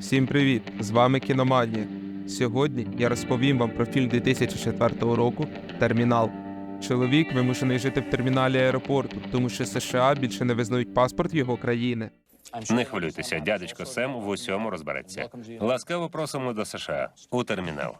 Всім привіт! З вами Кіноманія. Сьогодні я розповім вам про фільм 2004 року Термінал. Чоловік вимушений жити в терміналі аеропорту, тому що США більше не визнають паспорт його країни. Не хвилюйтеся, дядечко Сем в усьому розбереться. Ласкаво просимо до США у термінал.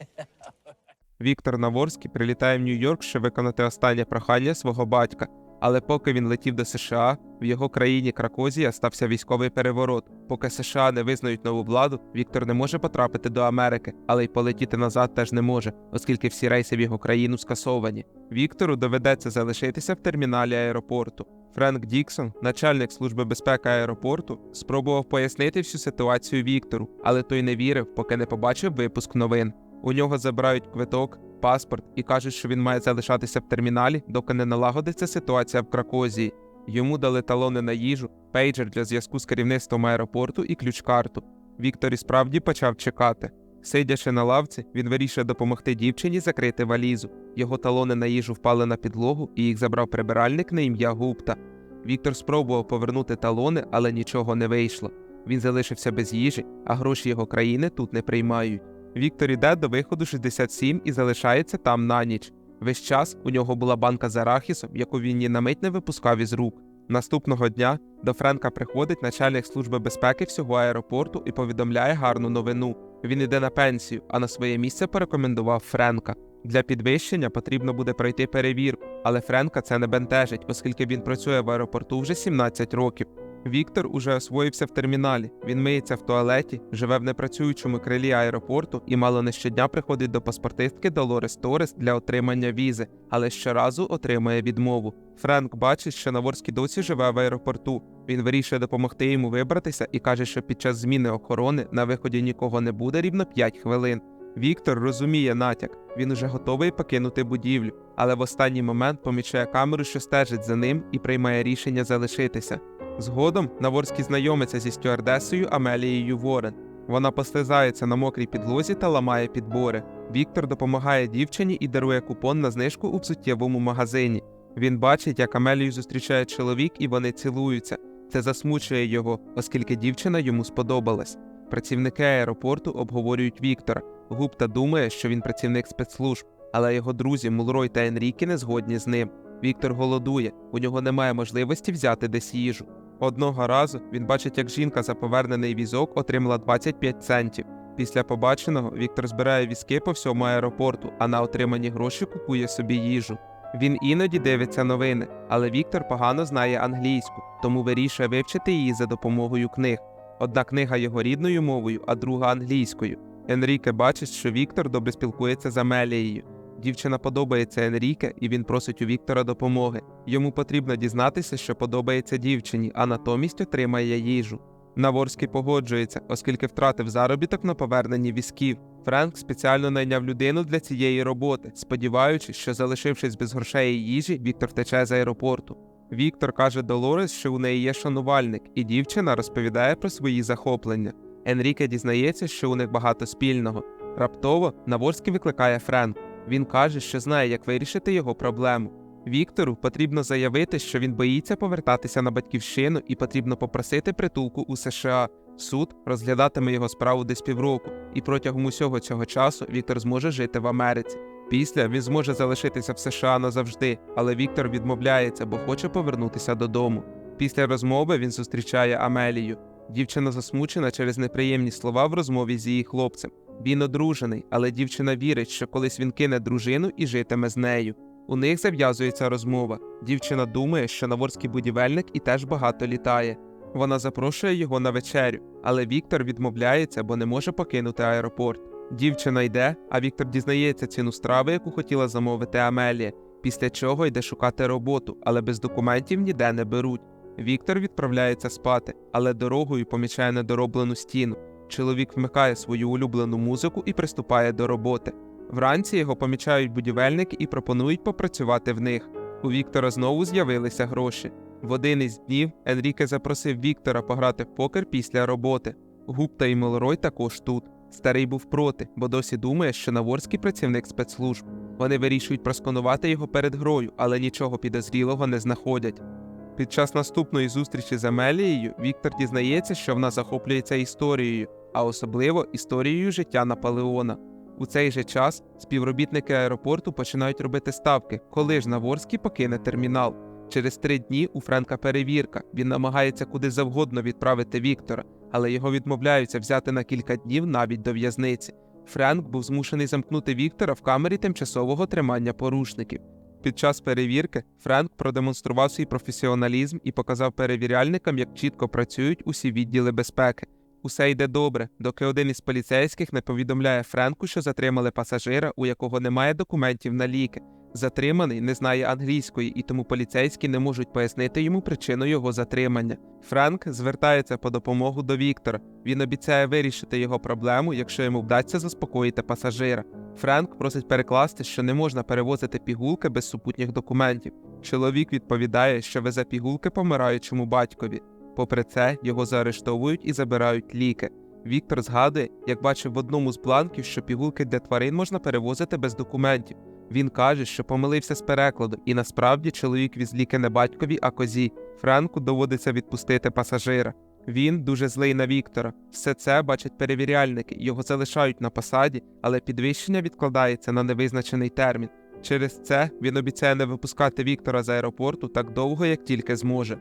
Віктор Наворський прилітає в Нью-Йорк, щоб виконати останнє прохання свого батька. Але поки він летів до США, в його країні Кракозія стався військовий переворот. Поки США не визнають нову владу, Віктор не може потрапити до Америки, але й полетіти назад теж не може, оскільки всі рейси в його країну скасовані. Віктору доведеться залишитися в терміналі аеропорту. Френк Діксон, начальник служби безпеки аеропорту, спробував пояснити всю ситуацію Віктору, але той не вірив, поки не побачив випуск новин. У нього забирають квиток, паспорт і кажуть, що він має залишатися в терміналі, доки не налагодиться ситуація в Кракозії. Йому дали талони на їжу, пейджер для зв'язку з керівництвом аеропорту і ключ-карту. Віктор і справді почав чекати. Сидячи на лавці, він вирішує допомогти дівчині закрити валізу. Його талони на їжу впали на підлогу, і їх забрав прибиральник на ім'я Гупта. Віктор спробував повернути талони, але нічого не вийшло. Він залишився без їжі, а гроші його країни тут не приймають. Віктор іде до виходу 67 і залишається там на ніч. Весь час у нього була банка з арахісом, яку він ні на мить не випускав із рук. Наступного дня до Френка приходить начальник служби безпеки всього аеропорту і повідомляє гарну новину. Він іде на пенсію, а на своє місце порекомендував Френка. Для підвищення потрібно буде пройти перевірку, але Френка це не бентежить, оскільки він працює в аеропорту вже 17 років. Віктор уже освоївся в терміналі. Він миється в туалеті, живе в непрацюючому крилі аеропорту і мало не щодня приходить до паспортистки Долорес Торес для отримання візи, але щоразу отримує відмову. Френк бачить, що Наворський досі живе в аеропорту. Він вирішує допомогти йому вибратися і каже, що під час зміни охорони на виході нікого не буде рівно 5 хвилин. Віктор розуміє натяк, він уже готовий покинути будівлю, але в останній момент помічає камеру, що стежить за ним, і приймає рішення залишитися. Згодом Наворський знайомиться зі стюардесою Амелією Ворен. Вона постизається на мокрій підлозі та ламає підбори. Віктор допомагає дівчині і дарує купон на знижку у взуттєвому магазині. Він бачить, як Амелію зустрічає чоловік, і вони цілуються. Це засмучує його, оскільки дівчина йому сподобалась. Працівники аеропорту обговорюють Віктора. Гупта думає, що він працівник спецслужб, але його друзі Мулрой та Енрікі не згодні з ним. Віктор голодує, у нього немає можливості взяти десь їжу. Одного разу він бачить, як жінка за повернений візок отримала 25 центів. Після побаченого Віктор збирає візки по всьому аеропорту, а на отримані гроші купує собі їжу. Він іноді дивиться новини, але Віктор погано знає англійську, тому вирішує вивчити її за допомогою книг. Одна книга його рідною мовою, а друга англійською. Енріке бачить, що Віктор добре спілкується з Амелією. Дівчина подобається Енріке, і він просить у Віктора допомоги. Йому потрібно дізнатися, що подобається дівчині, а натомість отримає їжу. Наворський погоджується, оскільки втратив заробіток на поверненні візків. Френк спеціально найняв людину для цієї роботи, сподіваючись, що залишившись без грошей і їжі, Віктор втече з аеропорту. Віктор каже Долорес, що у неї є шанувальник, і дівчина розповідає про свої захоплення. Енріке дізнається, що у них багато спільного. Раптово Наворський викликає Френк. Він каже, що знає, як вирішити його проблему. Віктору потрібно заявити, що він боїться повертатися на батьківщину і потрібно попросити притулку у США. Суд розглядатиме його справу десь півроку, і протягом усього цього часу Віктор зможе жити в Америці. Після він зможе залишитися в США назавжди, але Віктор відмовляється, бо хоче повернутися додому. Після розмови він зустрічає Амелію. Дівчина засмучена через неприємні слова в розмові з її хлопцем. Він одружений, але дівчина вірить, що колись він кине дружину і житиме з нею. У них зав'язується розмова. Дівчина думає, що Наворський будівельник і теж багато літає. Вона запрошує його на вечерю, але Віктор відмовляється, бо не може покинути аеропорт. Дівчина йде, а Віктор дізнається ціну страви, яку хотіла замовити Амелія, після чого йде шукати роботу, але без документів ніде не беруть. Віктор відправляється спати, але дорогою помічає недороблену стіну. Чоловік вмикає свою улюблену музику і приступає до роботи. Вранці його помічають будівельники і пропонують попрацювати в них. У Віктора знову з'явилися гроші. В один із днів Енріке запросив Віктора пограти в покер після роботи. Гупта і Мелрой також тут. Старий був проти, бо досі думає, що Наворський працівник спецслужб. Вони вирішують просканувати його перед грою, але нічого підозрілого не знаходять. Під час наступної зустрічі з Амелією Віктор дізнається, що вона захоплюється історією. А особливо історією життя Наполеона. У цей же час співробітники аеропорту починають робити ставки, коли ж Наворський покине термінал. Через три дні у Френка перевірка. Він намагається куди завгодно відправити Віктора, але його відмовляються взяти на кілька днів навіть до в'язниці. Френк був змушений замкнути Віктора в камері тимчасового тримання порушників. Під час перевірки Френк продемонстрував свій професіоналізм і показав перевіряльникам, як чітко працюють усі відділи безпеки. Усе йде добре, доки один із поліцейських не повідомляє Френку, що затримали пасажира, у якого немає документів на ліки. Затриманий не знає англійської, і тому поліцейські не можуть пояснити йому причину його затримання. Френк звертається по допомогу до Віктора. Він обіцяє вирішити його проблему, якщо йому вдасться заспокоїти пасажира. Френк просить перекласти, що не можна перевозити пігулки без супутніх документів. Чоловік відповідає, що везе пігулки помираючому батькові. Попри це, його заарештовують і забирають ліки. Віктор згадує, як бачив в одному з бланків, що пігулки для тварин можна перевозити без документів. Він каже, що помилився з перекладу, і насправді чоловік віз ліки не батькові, а козі. Френку доводиться відпустити пасажира. Він дуже злий на Віктора. Все це бачать перевіряльники, його залишають на посаді, але підвищення відкладається на невизначений термін. Через це він обіцяє не випускати Віктора з аеропорту так довго, як тільки зможе.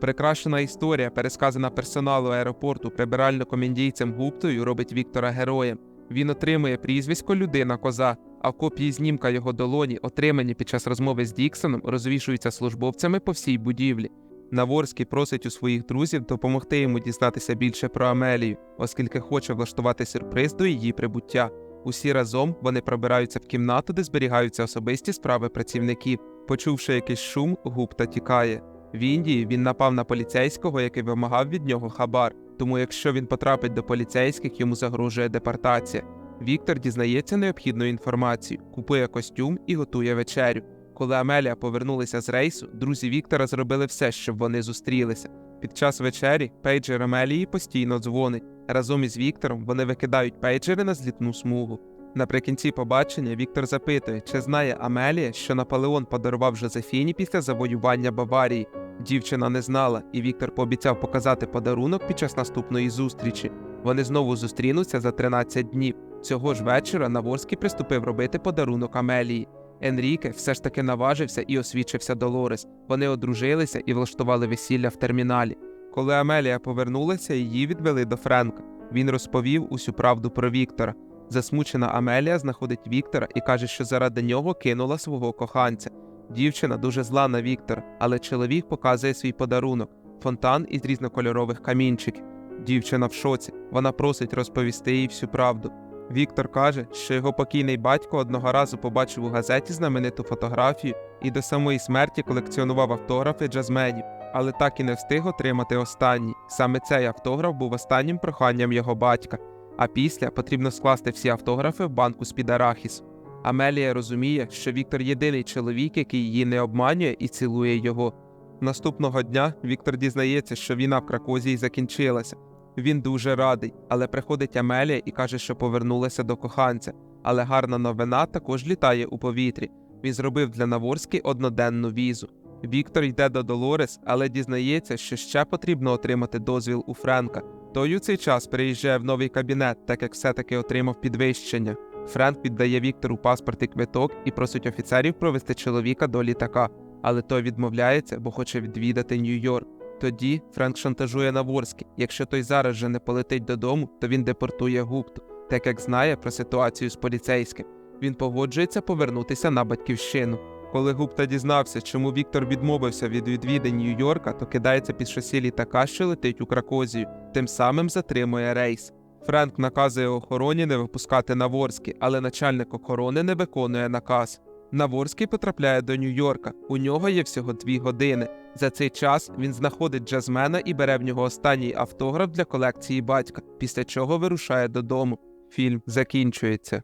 Прикрашена історія, пересказана персоналу аеропорту прибиральником індійцем Гуптою, робить Віктора героєм. Він отримує прізвисько людина коза, а копії знімка його долоні, отримані під час розмови з Діксоном, розвішуються службовцями по всій будівлі. Наворський просить у своїх друзів допомогти йому дізнатися більше про Амелію, оскільки хоче влаштувати сюрприз до її прибуття. Усі разом вони пробираються в кімнату, де зберігаються особисті справи працівників. Почувши якийсь шум, гупта тікає. В Індії він напав на поліцейського, який вимагав від нього хабар. Тому, якщо він потрапить до поліцейських, йому загрожує депортація. Віктор дізнається необхідну інформацію, купує костюм і готує вечерю. Коли Амелія повернулася з рейсу, друзі Віктора зробили все, щоб вони зустрілися. Під час вечері пейджер Амелії постійно дзвонить. Разом із Віктором вони викидають пейджери на злітну смугу. Наприкінці побачення Віктор запитує, чи знає Амелія, що Наполеон подарував Жозефіні після завоювання Баварії. Дівчина не знала, і Віктор пообіцяв показати подарунок під час наступної зустрічі. Вони знову зустрінуться за 13 днів. Цього ж вечора Наворський приступив робити подарунок Амелії. Енріке все ж таки наважився і освічився Долорес. Вони одружилися і влаштували весілля в терміналі. Коли Амелія повернулася, її відвели до Френка. Він розповів усю правду про Віктора. Засмучена Амелія знаходить Віктора і каже, що заради нього кинула свого коханця. Дівчина дуже зла на Віктора, але чоловік показує свій подарунок фонтан із різнокольорових камінчиків. Дівчина в шоці. Вона просить розповісти їй всю правду. Віктор каже, що його покійний батько одного разу побачив у газеті знамениту фотографію і до самої смерті колекціонував автографи джазменів, але так і не встиг отримати останній. Саме цей автограф був останнім проханням його батька. А після потрібно скласти всі автографи в банку з-під арахісу. Амелія розуміє, що Віктор єдиний чоловік, який її не обманює і цілує його. Наступного дня Віктор дізнається, що війна в Кракозії закінчилася. Він дуже радий, але приходить Амелія і каже, що повернулася до коханця. Але гарна новина також літає у повітрі. Він зробив для Наворський одноденну візу. Віктор йде до Долорес, але дізнається, що ще потрібно отримати дозвіл у Френка. Той у цей час приїжджає в новий кабінет, так як все-таки отримав підвищення. Френк віддає Віктору паспорт і квиток і просить офіцерів провести чоловіка до літака, але той відмовляється, бо хоче відвідати Нью-Йорк. Тоді Френк шантажує Наворський. Якщо той зараз же не полетить додому, то він депортує Гупту, так як знає про ситуацію з поліцейським. Він погоджується повернутися на батьківщину. Коли Гупта дізнався, чому Віктор відмовився від відвідин Нью-Йорка, то кидається під шосі літака, що летить у Кракозію, тим самим затримує рейс. Френк наказує охороні не випускати Наворський, але начальник охорони не виконує наказ. Наворський потрапляє до Нью-Йорка. У нього є всього дві години. За цей час він знаходить джазмена і бере в нього останній автограф для колекції батька, після чого вирушає додому. Фільм закінчується.